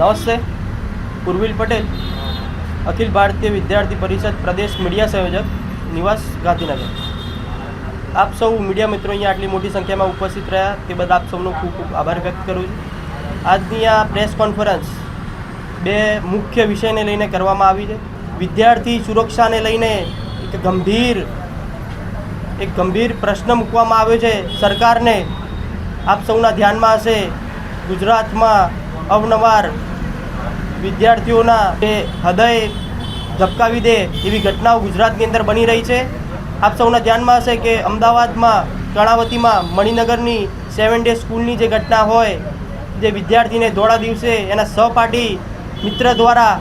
નમસ્તે પૂર્વિલ પટેલ, અખિલ ભારતીય વિદ્યાર્થી પરિષદ પ્રદેશ મીડિયા સંયોજક, નિવાસ ગાંધીનગર. આપ સૌ મીડિયા મિત્રો અહીંયા આટલી મોટી સંખ્યામાં ઉપસ્થિત રહ્યા, તે બદલ આપ સૌનો ખૂબ ખૂબ આભાર વ્યક્ત કરું છું. આજની આ પ્રેસ કોન્ફરન્સ બે મુખ્ય વિષયને લઈને કરવામાં આવી છે. વિદ્યાર્થી સુરક્ષાને લઈને એક ગંભીર એક ગંભીર પ્રશ્ન મૂકવામાં આવ્યો છે સરકારને. આપ સૌના ધ્યાનમાં હશે, ગુજરાતમાં અવનવાર વિદ્યાર્થીઓના જે હૃદય ધબકાવી દે એવી ઘટનાઓ ગુજરાતની અંદર બની રહી છે. આપ સૌના ધ્યાનમાં હશે કે અમદાવાદમાં કર્ણાવતીમાં મણિનગરની સેવન ડે સ્કૂલની જે ઘટના હોય, જે વિદ્યાર્થીને ધોળા દિવસે એના સહપાઠી મિત્ર દ્વારા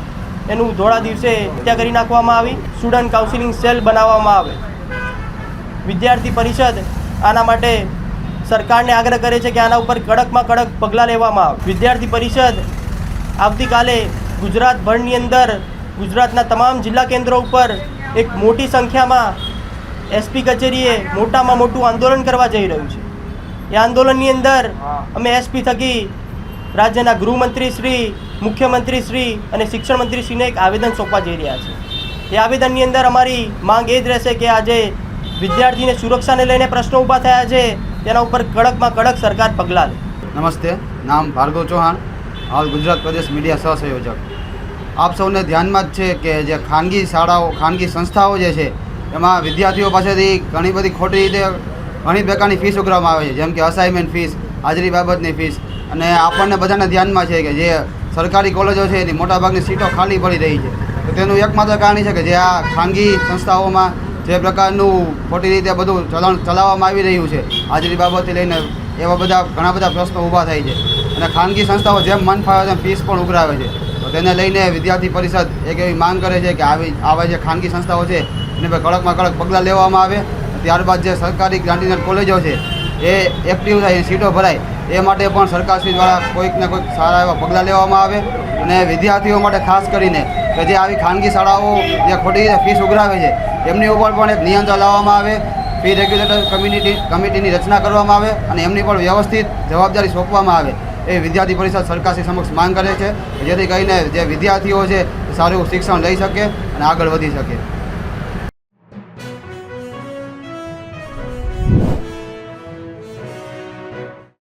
એનું ધોળા દિવસે હત્યા કરી નાખવામાં આવી સ્ટુડન્ટ કાઉન્સિલિંગ સેલ બનાવવામાં આવે. વિદ્યાર્થી પરિષદ આના માટે સરકારને આગ્રહ કરે છે કે આના ઉપર કડકમાં કડક પગલાં લેવામાં આવે. વિદ્યાર્થી પરિષદ આવતીકાલે ગુજરાતભરની અંદર ગુજરાતના તમામ જિલ્લા કેન્દ્રો ઉપર એક મોટી સંખ્યામાં એસપી કચેરીએ મોટામાં મોટું આંદોલન કરવા જઈ રહ્યું છે. એ આંદોલનની અંદર અમે એસપી થકી રાજ્યના ગૃહમંત્રી શ્રી, મુખ્યમંત્રી શ્રી અને શિક્ષણ શ્રીને એક આવેદન સોંપવા જઈ રહ્યા છે. એ આવેદનની અંદર અમારી માંગ એ જ રહેશે કે આજે વિદ્યાર્થીને સુરક્ષાને લઈને પ્રશ્નો ઊભા થયા છે. તેના ઉપર કડકમાં કડક સરકાર પગલાં લે. નમસ્તે, નામ ભાર્ગવ ચૌહાણ, હાલ ગુજરાત પ્રદેશ મીડિયા સહસંયોજક. આપ સૌને ધ્યાનમાં જ છે કે જે ખાનગી શાળાઓ, ખાનગી સંસ્થાઓ જે છે, એમાં વિદ્યાર્થીઓ પાસેથી ઘણી બધી ખોટી રીતે ઘણી પ્રકારની ફીસ ઉઘરાવવામાં આવે છે. જેમ કે અસાઇનમેન્ટ ફીસ હાજરી બાબતની ફીસ અને આપણને બધાને ધ્યાનમાં છે કે જે સરકારી કોલેજો છે, એની મોટાભાગની સીટો ખાલી પડી રહી છે. તો તેનું એકમાત્ર કારણ છે કે જે આ ખાનગી સંસ્થાઓમાં જે પ્રકારનું ખોટી રીતે બધું ચલણ ચલાવવામાં આવી રહ્યું છે હાજરી બાબતથી લઈને એવા બધા ઘણા બધા પ્રશ્નો ઊભા થાય છે. અને ખાનગી સંસ્થાઓ જેમ મન ફાવે તેમ ફીસ પણ ઉઘરાવે છે. તો તેને લઈને વિદ્યાર્થી પરિષદ એક એવી માંગ કરે છે કે આવી આવા જે ખાનગી સંસ્થાઓ છે, એને પર કડકમાં કડક પગલાં લેવામાં આવે. ત્યારબાદ જે સરકારી ગ્રાન્ટીનર કોલેજો છે, એ એક્ટિવ થાય એ સીટો ભરાય. એ માટે પણ સરકારશ્રી દ્વારા કોઈક ને કોઈક સારા એવા પગલાં લેવામાં આવે અને વિદ્યાર્થીઓ માટે ખાસ કરીને કે જે આવી ખાનગી શાળાઓ જે ખોટી ફીસ ઉઘરાવે છે, એમની ઉપર પણ એક નિયંત્રણ લાવવામાં આવે, ફી રેગ્યુલેટર કમ્યુનિટી કમિટીની રચના કરવામાં આવે અને એમની પણ વ્યવસ્થિત જવાબદારી સોંપવામાં આવે એ વિદ્યાર્થી પરિષદ સરકારશ્રી સમક્ષ માંગ કરે છે જેથી કરીને જે વિદ્યાર્થીઓ છે સારું શિક્ષણ લઈ શકે અને આગળ વધી શકે.